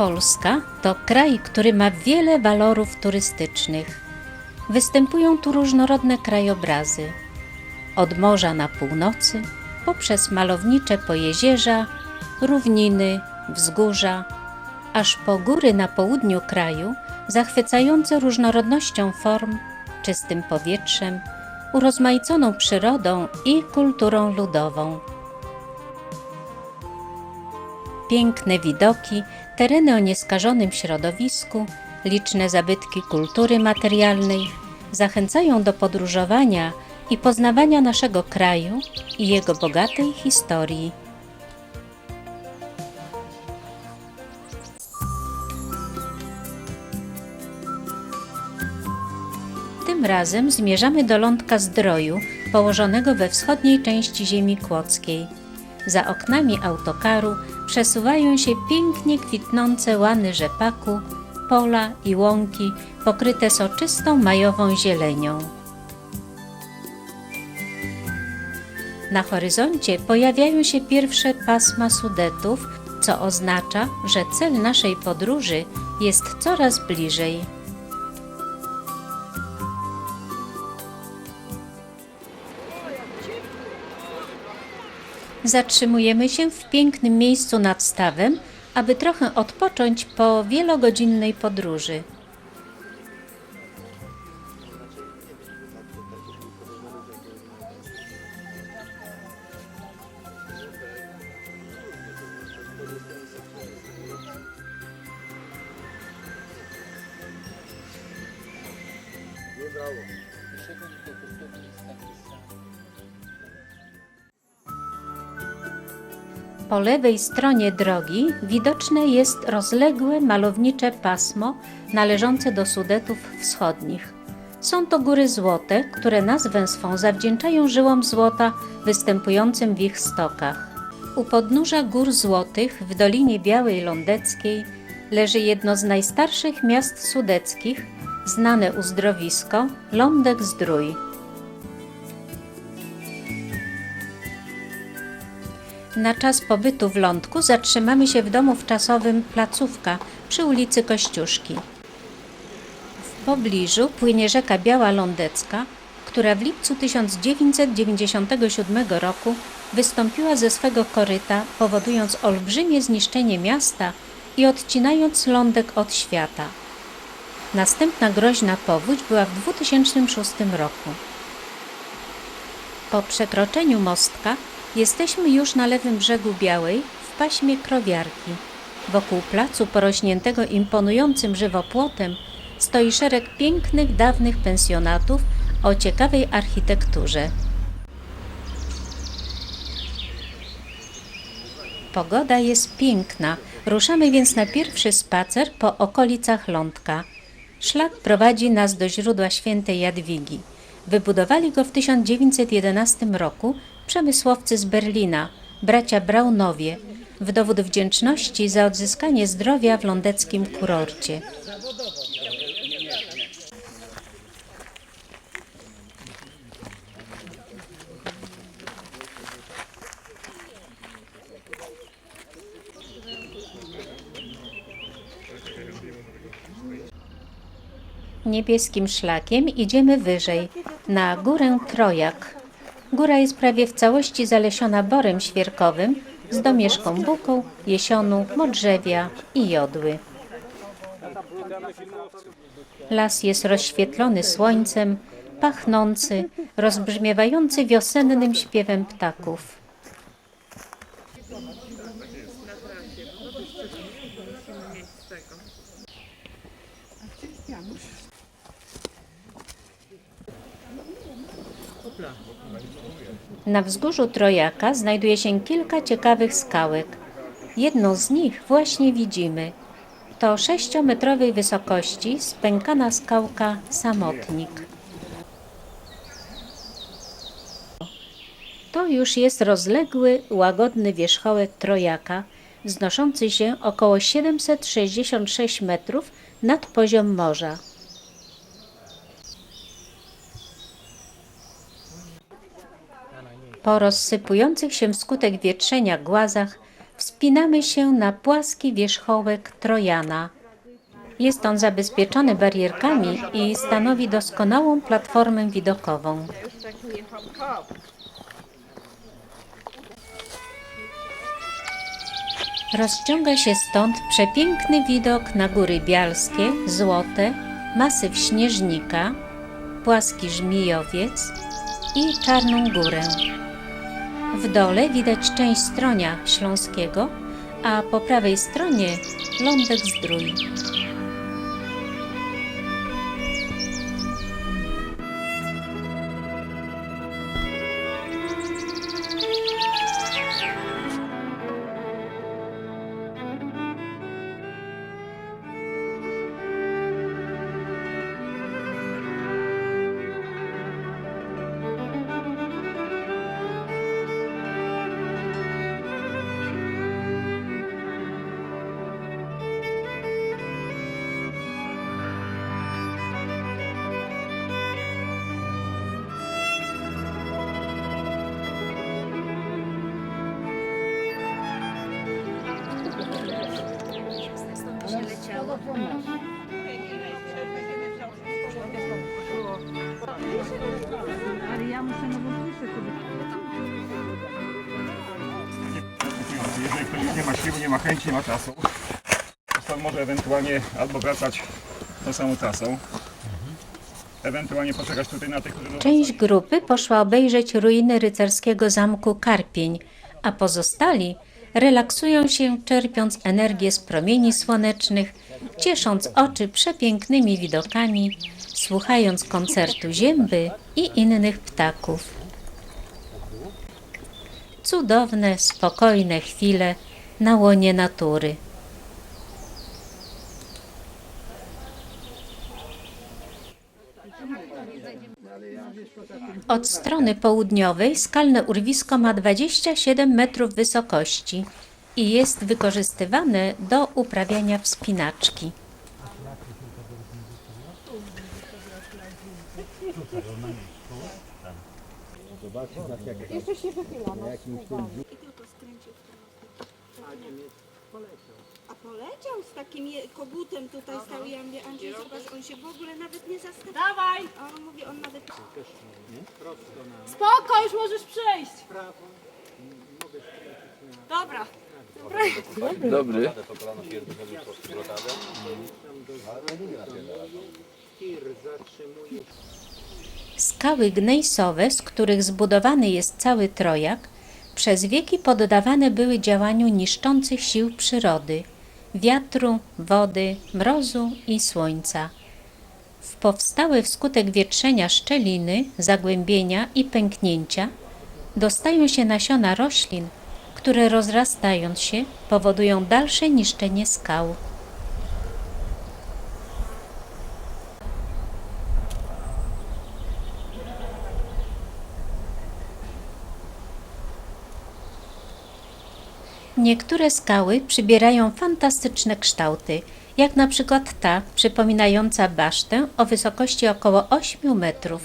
Polska to kraj, który ma wiele walorów turystycznych. Występują tu różnorodne krajobrazy. Od morza na północy, poprzez malownicze pojezierza, równiny, wzgórza, aż po góry na południu kraju, zachwycające różnorodnością form, czystym powietrzem, urozmaiconą przyrodą i kulturą ludową. Piękne widoki, tereny o nieskażonym środowisku, liczne zabytki kultury materialnej zachęcają do podróżowania i poznawania naszego kraju i jego bogatej historii. Tym razem zmierzamy do lądka Zdroju, położonego we wschodniej części ziemi kłodzkiej. Za oknami autokaru przesuwają się pięknie kwitnące łany rzepaku, pola i łąki pokryte soczystą majową zielenią. Na horyzoncie pojawiają się pierwsze pasma Sudetów, co oznacza, że cel naszej podróży jest coraz bliżej. Zatrzymujemy się w pięknym miejscu nad stawem, aby trochę odpocząć po wielogodzinnej podróży. Po lewej stronie drogi widoczne jest rozległe malownicze pasmo należące do Sudetów Wschodnich. Są to góry złote, które nazwę swą zawdzięczają żyłom złota występującym w ich stokach. U podnóża Gór Złotych w Dolinie Białej Lądeckiej leży jedno z najstarszych miast sudeckich, znane uzdrowisko Lądek Zdrój. Na czas pobytu w Lądku zatrzymamy się w domu wczasowym Placówka przy ulicy Kościuszki. W pobliżu płynie rzeka Biała Lądecka, która w lipcu 1997 roku wystąpiła ze swego koryta, powodując olbrzymie zniszczenie miasta i odcinając lądek od świata. Następna groźna powódź była w 2006 roku. Po przekroczeniu mostka jesteśmy już na lewym brzegu Białej w paśmie Krowiarki. Wokół placu porośniętego imponującym żywopłotem stoi szereg pięknych dawnych pensjonatów o ciekawej architekturze. Pogoda jest piękna, ruszamy więc na pierwszy spacer po okolicach Lądka. Szlak prowadzi nas do źródła świętej Jadwigi. Wybudowali go w 1911 roku przemysłowcy z Berlina, bracia Braunowie, w dowód wdzięczności za odzyskanie zdrowia w lądeckim kurorcie. Niebieskim szlakiem idziemy wyżej, na górę Trojak. Góra jest prawie w całości zalesiona borem świerkowym z domieszką buką, jesionu, modrzewia i jodły. Las jest rozświetlony słońcem, pachnący, rozbrzmiewający wiosennym śpiewem ptaków. Na wzgórzu Trojaka znajduje się kilka ciekawych skałek. Jedną z nich właśnie widzimy. To sześciometrowej wysokości spękana skałka Samotnik. To już jest rozległy, łagodny wierzchołek Trojaka, wznoszący się około 766 metrów nad poziom morza. Po rozsypujących się wskutek wietrzenia głazach wspinamy się na płaski wierzchołek Trojana. Jest on zabezpieczony barierkami i stanowi doskonałą platformę widokową. Rozciąga się stąd przepiękny widok na góry bialskie, złote, masyw śnieżnika, płaski żmijowiec i czarną górę. W dole widać część stronia śląskiego, a po prawej stronie lądek zdrój. Ale ja muszę nową Jeżeli ktoś nie ma siły, nie ma chęci, nie ma czasu, to może ewentualnie albo wracać tą samą trasą, ewentualnie poczekać tutaj na tych, którzy... Część grupy poszła obejrzeć ruiny rycerskiego zamku Karpień, a pozostali relaksują się czerpiąc energię z promieni słonecznych, ciesząc oczy przepięknymi widokami, słuchając koncertu zięby i innych ptaków. Cudowne, spokojne chwile na łonie natury. Od strony południowej skalne urwisko ma 27 metrów wysokości i jest wykorzystywane do uprawiania wspinaczki. A poleciał z takim je- kogutem tutaj stał i ja mówię, Andrzej, zobacz, on się w ogóle nawet nie zastanawia. Dawaj! A on mówi, on nawet... Spoko, już możesz przejść. Dobra. Dobry. Skały gnejsowe, z których zbudowany jest cały Trojak, przez wieki poddawane były działaniu niszczących sił przyrody wiatru, wody, mrozu i słońca. W powstałe wskutek wietrzenia szczeliny, zagłębienia i pęknięcia dostają się nasiona roślin, które rozrastając się powodują dalsze niszczenie skał. Niektóre skały przybierają fantastyczne kształty, jak na przykład ta przypominająca basztę o wysokości około 8 metrów.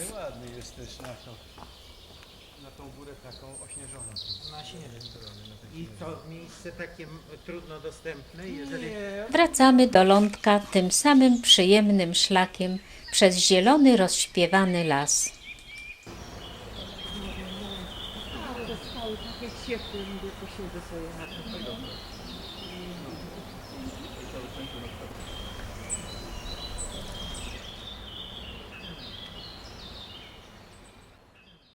Wracamy do lądka tym samym przyjemnym szlakiem przez zielony, rozśpiewany las. i tak jak ciepły, mówię, posiedzę sobie na tym.